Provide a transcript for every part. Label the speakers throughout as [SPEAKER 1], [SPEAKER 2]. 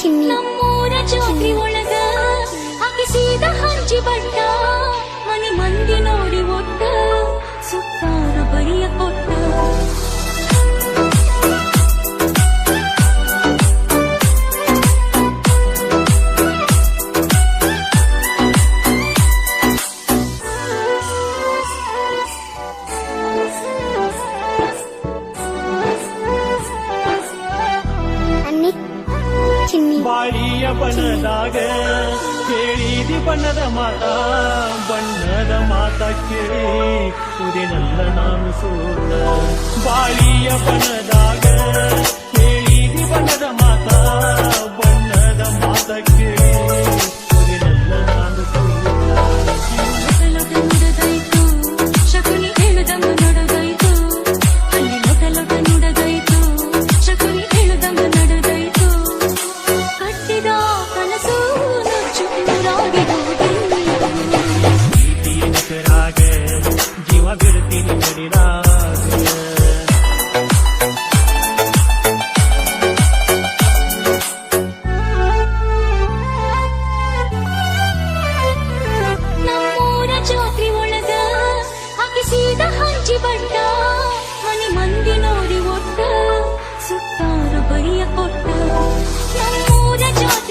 [SPEAKER 1] ಚಿನ್ನಿ.
[SPEAKER 2] ನಮ್ಮೂರ ಜಾತ್ರೆ ಒಳಗ ಹಾಕಿಸಿದ ಹಂಚಿ ಬಟ್ಟ ಮನೆ ಮಂದಿ ನೋಡಿ
[SPEAKER 1] ಬಣ್ಣದಾಗ ಕೇಳಿದಿ ಬಣ್ಣದ ಮಾತ ಬಣ್ಣದ ಮಾತ ಕೇಳಿ
[SPEAKER 2] ಉದಿನಲ್ಲ ನಾನು ಸೋತ. ಬಾಳಿಯ ಬಣ್ಣದಾಗ I'm gonna
[SPEAKER 3] ngủ it.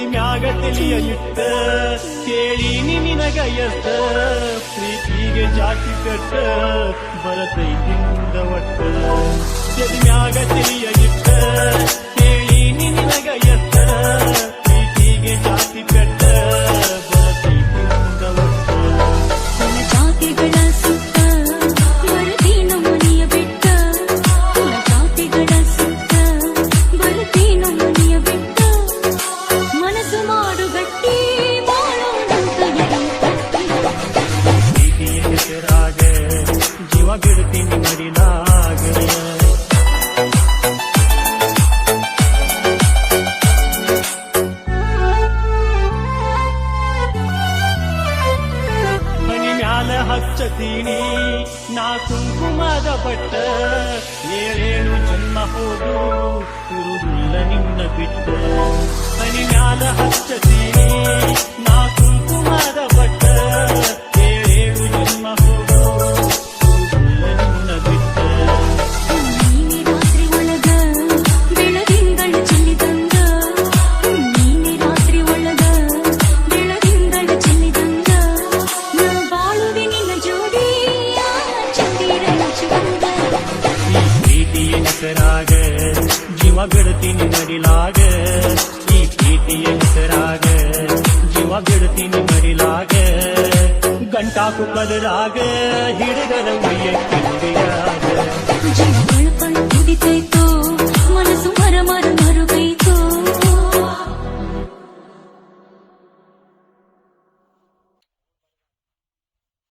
[SPEAKER 1] ಈ ಮ್ಯಾಗ ತಿಳಿಯ ಕೇಳಿ ಕೇಳೀನಿ ನಿನಗ ಪ್ರೀತಿಗೆ ಜಾತಿ ಕಟ್ಟ, ಬರತೈದಿಂದ ಒಟ್ಟ. ಮ್ಯಾಗ ತಿಳಿಯ ಕೇಳಿ ನಿನಗ તિની મરી લાગે ಪಟ್ಟ ಏಳೇಳು ಜನ್ಮ ಹೋದು ತಿರುಗುಲ್ಲ ನಿನ್ನ ಬಿಟ್ಟ. ಹನಿ ಮ್ಯಾಲ ಹಚ್ಚತೀನಿ ನಾ ಬಿಡ್ತೀನಿ ಮಡಿಲಾಗ ಈ ಪ್ರೀತಿ ಹೆಸರಾಗ, ಜೀವ ಬಿಡ್ತೀನಿ ಮಡಿಲಾಗ ಗಂಟಾ ಕುಕ್ಕದರಾಗ ಹಿಡಿದರ ಮೈಯ ಕಿಂಡಿಯಾಗ
[SPEAKER 2] ಜೀವ ಬಳ್ಕೊಂಡು ಕುಡಿತೈತೋ